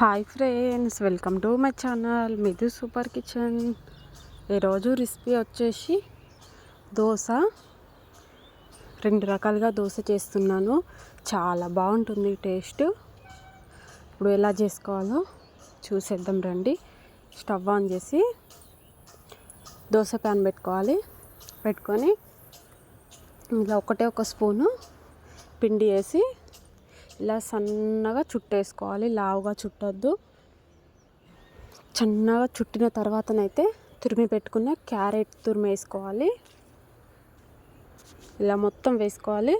Hi friends welcome to my channel Mithu super kitchen ఈరోజు recipe వచ్చేసి దోశ. రెండు రకాలుగా దోశ చేస్తున్నాను. చాలా బాగుంటుంది టేస్ట్. ఇప్పుడు ఎలా చేసుకోవాలో చూసేద్దాం రండి. స్టవ్ ఆన్ చేసి దోశ ప్యాన్ పెట్టుకోవాలి. పెట్టుకొని ఇలా ఒకటే ఒక స్పూను పిండి వేసి ఇలా సన్నగా చుట్టేసుకోవాలి. లావుగా చుట్టొద్దు. చిన్నగా చుట్టిన తర్వాతనైతే తురిమి పెట్టుకున్న క్యారెట్ తురిమి వేసుకోవాలి. ఇలా మొత్తం వేసుకోవాలి.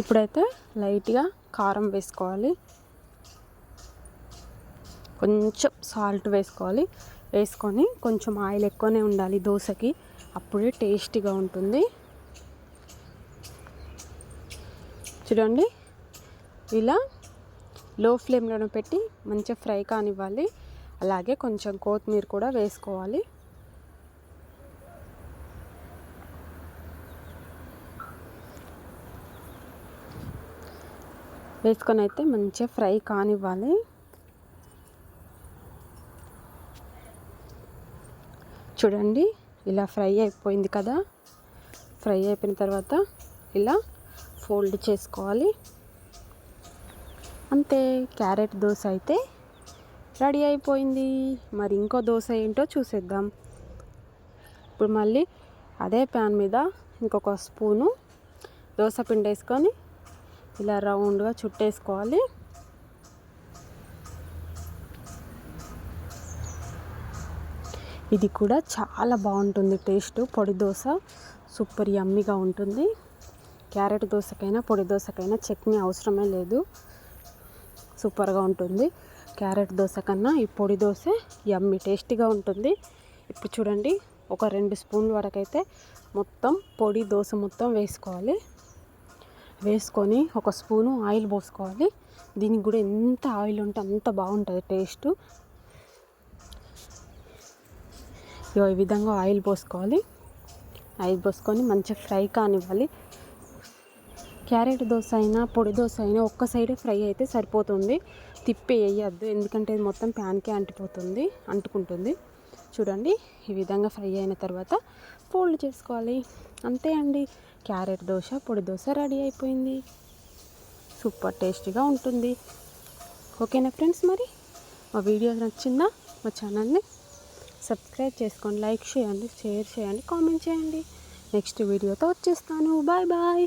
ఇప్పుడైతే లైట్గా కారం వేసుకోవాలి. కొంచెం సాల్ట్ వేసుకోవాలి. వేసుకొని కొంచెం ఆయిల్ ఎక్కువనే ఉండాలి దోశకి. అప్పుడే టేస్టీగా ఉంటుంది. చూడండి. ఇలా లో ఫ్లేమ్లో పెట్టి మంచిగా ఫ్రై కానివ్వాలి. అలాగే కొంచెం కొత్తిమీర కూడా వేసుకోవాలి. వేసుకొని అయితే మంచిగా ఫ్రై కానివ్వాలి. చూడండి. ఇలా ఫ్రై అయిపోయింది కదా. ఫ్రై అయిపోయిన తర్వాత ఇలా ఫోల్డ్ చేసుకోవాలి. అంతే క్యారెట్ దోశ అయితే రెడీ అయిపోయింది. మరి ఇంకో దోశ ఏంటో చూసేద్దాం. ఇప్పుడు మళ్ళీ అదే ప్యాన్ మీద ఇంకొక స్పూను దోశ పిండి వేసుకొని ఇలా రౌండ్గా చుట్టేసుకోవాలి. ఇది కూడా చాలా బాగుంటుంది టేస్ట్. పొడి దోశ సూపర్ యమ్మీగా ఉంటుంది. క్యారెట్ దోశకైనా పొడి దోశకైనా చట్నీ అవసరమే లేదు. సూపర్గా ఉంటుంది. క్యారెట్ దోశ కన్నా ఈ పొడి దోశ యమ్మీ టేస్టీగా ఉంటుంది. ఇప్పుడు చూడండి ఒక రెండు స్పూన్ల వరకు అయితే మొత్తం పొడి దోశ మొత్తం వేసుకోవాలి. వేసుకొని ఒక స్పూను ఆయిల్ పోసుకోవాలి. దీనికి కూడా ఎంత ఆయిల్ ఉంటే అంత బాగుంటుంది టేస్ట్. ఇగో ఈ విధంగా ఆయిల్ పోసుకోవాలి. ఆయిల్ పోసుకొని మంచిగా ఫ్రై కానివ్వాలి. క్యారెట్ దోశ అయినా పొడి దోశ అయినా ఒక్క సైడే ఫ్రై అయితే సరిపోతుంది. తిప్పి వేయద్దు ఎందుకంటే ఇది మొత్తం ప్యాన్కే అంటిపోతుంది అంటుకుంటుంది. చూడండి ఈ విధంగా ఫ్రై అయిన తర్వాత ఫోల్డ్ చేసుకోవాలి. అంతే అండి. క్యారెట్ దోశ పొడి దోశ రెడీ అయిపోయింది. సూపర్ టేస్టీగా ఉంటుంది. ఓకేనా ఫ్రెండ్స్ మరి? మా వీడియో నచ్చిందా? మా ఛానల్ని సబ్స్క్రైబ్ చేసుకోండి లైక్ చేయండి షేర్ చేయండి కామెంట్ చేయండి. నెక్స్ట్ వీడియోతో వచ్చేస్తాను. Bye bye.